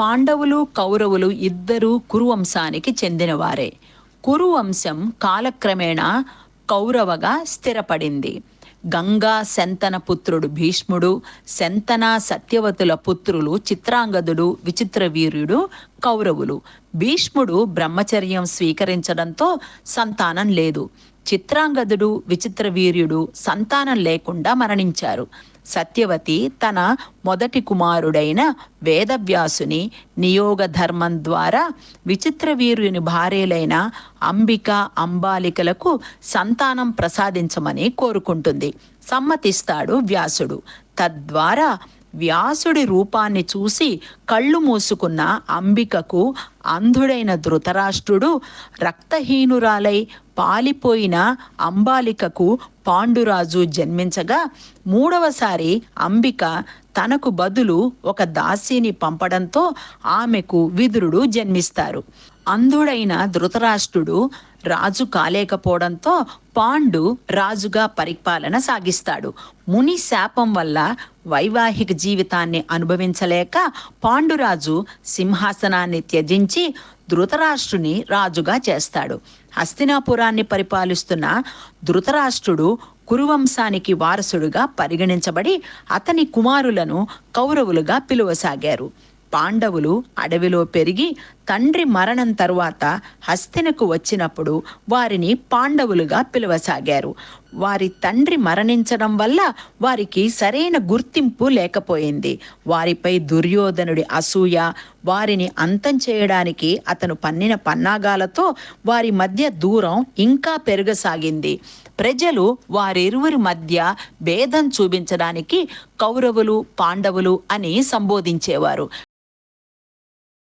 పాండవులు కౌరవులు ఇద్దరూ కురువంశానికి చెందినవారే. కురువంశం కాలక్రమేణా కౌరవగా స్థిరపడింది. గంగా శంతన పుత్రుడు భీష్ముడు శంతన సత్యవతుల పుత్రులు చిత్రాంగదుడు విచిత్రవీర్యుడు కౌరవులు. భీష్ముడు బ్రహ్మచర్యం స్వీకరించడంతో సంతానం లేదు. చిత్రాంగదుడు విచిత్రవీర్యుడు సంతానం లేకుండా మరణించారు. సత్యవతి తన మొదటి కుమారుడైన వేదవ్యాసుని నియోగ ధర్మం ద్వారా విచిత్రవీర్యుని భార్యలైన అంబిక అంబాలికలకు సంతానం ప్రసాదించమని కోరుకుంటుంది. సమ్మతిస్తాడు వ్యాసుడు. తద్వారా వ్యాసుడి రూపాన్ని చూసి కళ్ళు మూసుకున్న అంబికకు అంధుడైన ధృతరాష్ట్రుడు రక్తహీనురాలై పాలిపోయిన అంబాలికకు పాండురాజు జన్మించగా మూడవసారి అంబిక తనకు బదులు ఒక దాసిని పంపడంతో ఆమెకు విదురుడు జన్మిస్తారు. అంధుడైన ధృతరాష్ట్రుడు రాజు కాలేకపోవడంతో పాండు రాజుగా పరిపాలన సాగిస్తాడు. ముని శాపం వల్ల వైవాహిక జీవితాన్ని అనుభవించలేక పాండురాజు సింహాసనాన్ని త్యజించి ధృతరాష్ట్రుని రాజుగా చేస్తాడు. హస్తినాపురాన్ని పరిపాలిస్తున్న ధృతరాష్ట్రుడు కురువంశానికి వారసుడుగా పరిగణించబడి అతని కుమారులను కౌరవులుగా పిలువసాగారు. పాండవులు అడవిలో పెరిగి తండ్రి మరణం తరువాత హస్తినకు వచ్చినప్పుడు వారిని పాండవులుగా పిలవసాగారు. వారి తండ్రి మరణించడం వల్ల వారికి సరైన గుర్తింపు లేకపోయింది. వారిపై దుర్యోధనుడి అసూయ వారిని అంతం చేయడానికి అతను పన్నిన పన్నాగాలతో వారి మధ్య దూరం ఇంకా పెరగసాగింది. ప్రజలు వారిరువురి మధ్య భేదం చూపించడానికి కౌరవులు పాండవులు అని సంబోధించేవారు.